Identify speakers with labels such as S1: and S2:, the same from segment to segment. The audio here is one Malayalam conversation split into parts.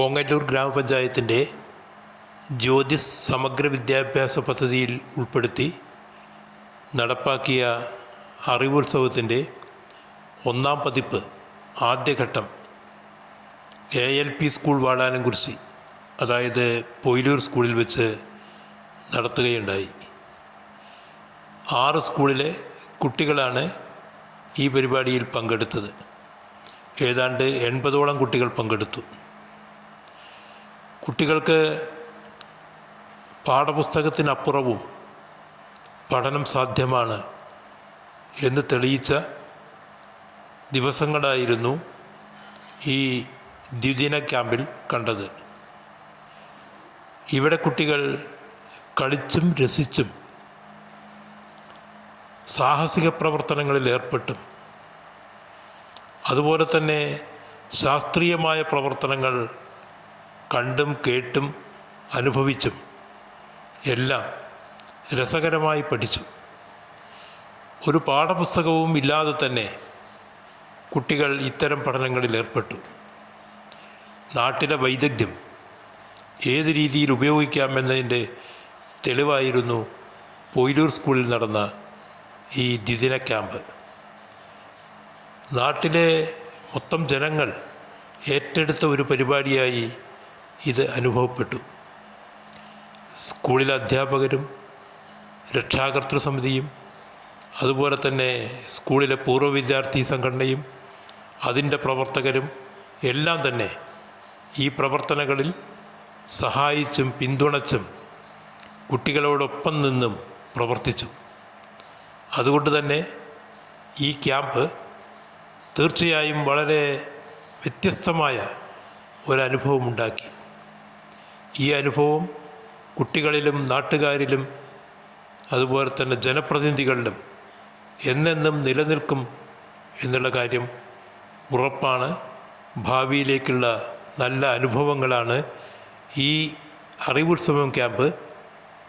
S1: ഓങ്ങല്ലൂർ ഗ്രാമപഞ്ചായത്തിന്റെ ജ്യോതിസ് സമഗ്ര വിദ്യാഭ്യാസ പദ്ധതിയിൽ ഉൾപ്പെടുത്തി നടപ്പാക്കിയ അറിവുത്സവത്തിന്റെ ഒന്നാം പതിപ്പ് ആദ്യഘട്ടം A L P school Vadanamkurissi അതായത് പൊയിലൂർ സ്കൂളിൽ വെച്ച് നടത്തുകയുണ്ടായി. ആറ് സ്കൂളിലെ കുട്ടികളാണ് ഈ പരിപാടിയിൽ പങ്കെടുത്തത്. ഏതാണ്ട് എൺപതോളം കുട്ടികൾ പങ്കെടുത്തു. കുട്ടികൾക്ക് പാഠപുസ്തകത്തിനപ്പുറവും പഠനം സാധ്യമാണ് എന്ന് തെളിയിച്ച ദിവസങ്ങളായിരുന്നു ഈ ദ്വിദിന ക്യാമ്പിൽ കണ്ടത്. ഇവിടെ കുട്ടികൾ കളിച്ചും രസിച്ചും സാഹസിക പ്രവർത്തനങ്ങളിൽ ഏർപ്പെട്ടും. അതുപോലെ തന്നെ ശാസ്ത്രീയമായ പ്രവർത്തനങ്ങൾ കണ്ടും കേട്ടും അനുഭവിച്ചും എല്ലാം രസകരമായി പഠിച്ചു. ഒരു പാഠപുസ്തകവും ഇല്ലാതെ തന്നെ കുട്ടികൾ ഇത്തരം പഠനങ്ങളിൽ ഏർപ്പെട്ടു. നാട്ടിലെ വൈദഗ്ധ്യം ഏത് രീതിയിൽ ഉപയോഗിക്കാമെന്നതിന്റെ തെളിവായിരുന്നു പൊയിലൂർ സ്കൂളിൽ നടന്ന ഈ ദ്വിദിന ക്യാമ്പ്. നാട്ടിലെ മൊത്തം ജനങ്ങൾ ഏറ്റെടുത്ത ഒരു പരിപാടിയായി ഇത് അനുഭവപ്പെട്ടു. സ്കൂളിലെ അധ്യാപകരും രക്ഷാകർതൃ സമിതിയും അതുപോലെ തന്നെ സ്കൂളിലെ പൂർവ വിദ്യാർത്ഥി സംഘടനയും അതിന്റെ പ്രവർത്തകരും എല്ലാം തന്നെ ഈ പ്രവർത്തനങ്ങളിൽ സഹായിച്ചും പിന്തുണച്ചും കുട്ടികളോടൊപ്പം നിന്നും പ്രവർത്തിച്ചു. അതുകൊണ്ട് തന്നെ ഈ ക്യാമ്പ് തീർച്ചയായും വളരെ വ്യത്യസ്തമായ ഒരനുഭവമുണ്ടാക്കി ഈ അനുഭവം കുട്ടികളിലും നാട്ടുകാരിലും അതുപോലെ തന്നെ ജനപ്രതിനിധികളിലും എന്നെന്നും നിലനിൽക്കും എന്നുള്ള കാര്യം ഉറപ്പാണ്. ഭാവിയിലേക്കുള്ള നല്ല അനുഭവങ്ങളാണ് ഈ അറിവുത്സവം ക്യാമ്പ്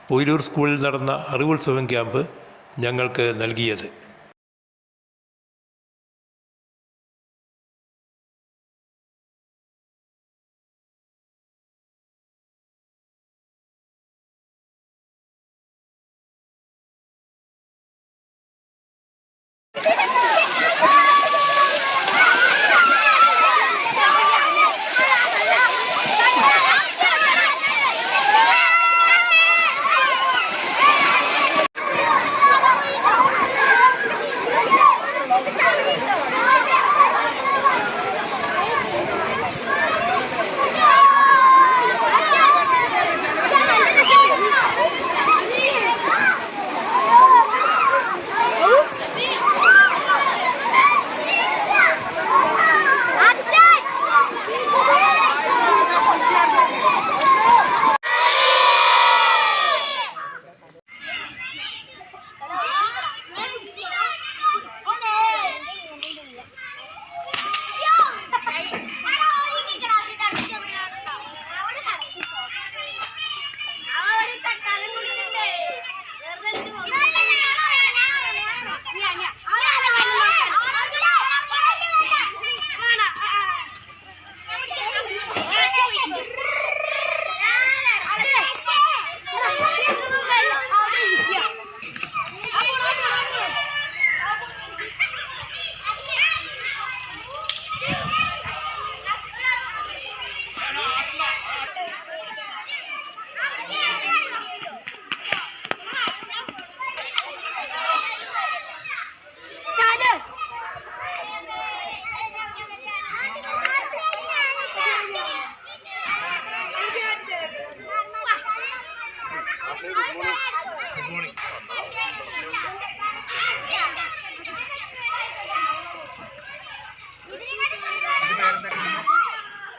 S1: പൊയിലൂർ സ്കൂളിൽ നടന്ന അറിവുത്സവം ക്യാമ്പ് ഞങ്ങൾക്ക് നൽകിയത്.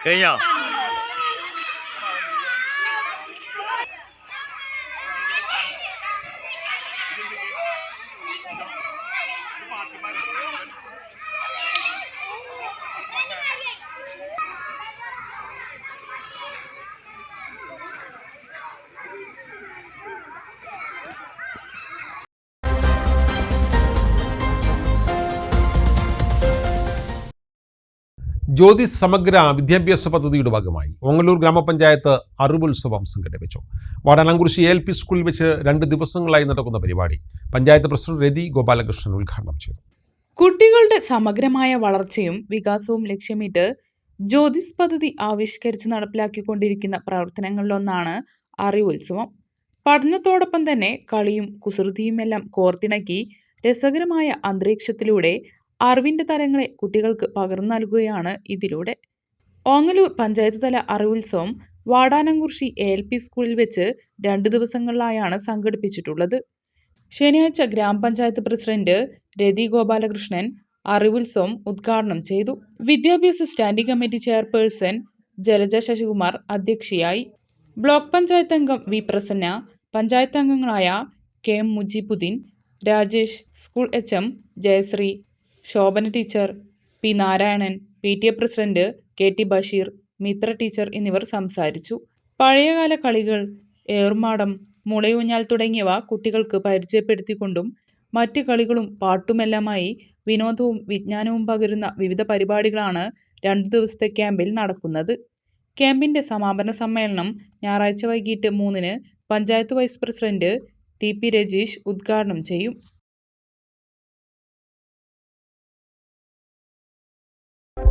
S2: 可以啊。ജ്യോതിസ് സമഗ്ര വിദ്യാഭ്യാസ പദ്ധതിയുടെ ഭാഗമായി ഓങ്ങല്ലൂർ ഗ്രാമപഞ്ചായത്ത് അറിവുത്സവം സംഘടിപ്പിച്ചു. വാടാനാംകുറിശി എൽ പി സ്കൂളിൽ വെച്ച് രണ്ട് ദിവസങ്ങളായി നടക്കുന്ന പരിപാടി പഞ്ചായത്ത് പ്രസിഡന്റ് രതി ഗോപാലകൃഷ്ണൻ ഉദ്ഘാടനം ചെയ്തു.
S3: കുട്ടികളുടെ സമഗ്രമായ വളർച്ചയും വികാസവും ലക്ഷ്യമിട്ട് ജ്യോതിസ് പദ്ധതി ആവിഷ്കരിച്ച് നടപ്പിലാക്കിക്കൊണ്ടിരിക്കുന്ന പ്രവർത്തനങ്ങളിലൊന്നാണ് അറിവുത്സവം പഠനത്തോടൊപ്പം തന്നെ കളിയും കുസൃതിയുമെല്ലാം കോർത്തിണക്കി രസകരമായ അന്തരീക്ഷത്തിലൂടെ അറിവിന്റെ തരങ്ങളെ കുട്ടികൾക്ക് പകർന്നു നൽകുകയാണ് ഇതിലൂടെ. ഓങ്ങലൂർ പഞ്ചായത്ത് തല അറിവുത്സവം വാടാനംകുർഷി എ എൽ പി സ്കൂളിൽ വെച്ച് രണ്ട് ദിവസങ്ങളിലായാണ് സംഘടിപ്പിച്ചിട്ടുള്ളത്. ശനിയാഴ്ച ഗ്രാമപഞ്ചായത്ത് പ്രസിഡന്റ് രതി ഗോപാലകൃഷ്ണൻ അറിവുത്സവം ഉദ്ഘാടനം ചെയ്തു. വിദ്യാഭ്യാസ standing committee chairperson Jalaja Sasikumar അധ്യക്ഷയായി. ബ്ലോക്ക് പഞ്ചായത്ത് അംഗം വി പ്രസന്ന പഞ്ചായത്ത് അംഗങ്ങളായ K M Mujeebuddeen Rajesh school H M Jayasree Sobhana teacher P Narayanan P T A president K T Basheer Mithra teacher എന്നിവർ സംസാരിച്ചു. പഴയകാല കളികൾ ഏർമാടം മുളയൂഞ്ഞാൽ തുടങ്ങിയവ കുട്ടികൾക്ക് പരിചയപ്പെടുത്തിക്കൊണ്ടും മറ്റ് കളികളും പാട്ടുമെല്ലാമായി വിനോദവും വിജ്ഞാനവും പകരുന്ന വിവിധ പരിപാടികളാണ് രണ്ടു ദിവസത്തെ ക്യാമ്പിൽ നടക്കുന്നത്. ക്യാമ്പിന്റെ സമാപന സമ്മേളനം ഞായറാഴ്ച വൈകിട്ട് മൂന്നിന് panchayat vice president T P Rajeesh ഉദ്ഘാടനം ചെയ്യും.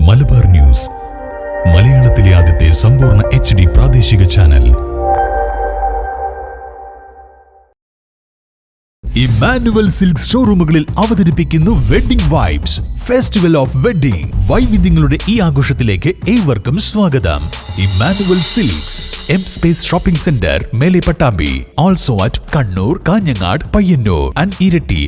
S4: മലബാർ ന്യൂസ്. മലയാളത്തിലെ ആദ്യത്തെ സമ്പൂർണ എച്ച് ഡി പ്രാദേശിക ചാനൽ. ഇമാനുവൽ സിൽക്ക് ഷോറൂമുകളിൽ അവതരിപ്പിക്കുന്നു wedding vibes. Festival of wedding വൈവിധ്യങ്ങളുടെ ഈ ആഘോഷത്തിലേക്ക് ഏവർക്കും സ്വാഗതം. Emmanuel silks M space shopping centre മേലെ Pattambi also at Kannur Kanhangad Payyanur. And Iritty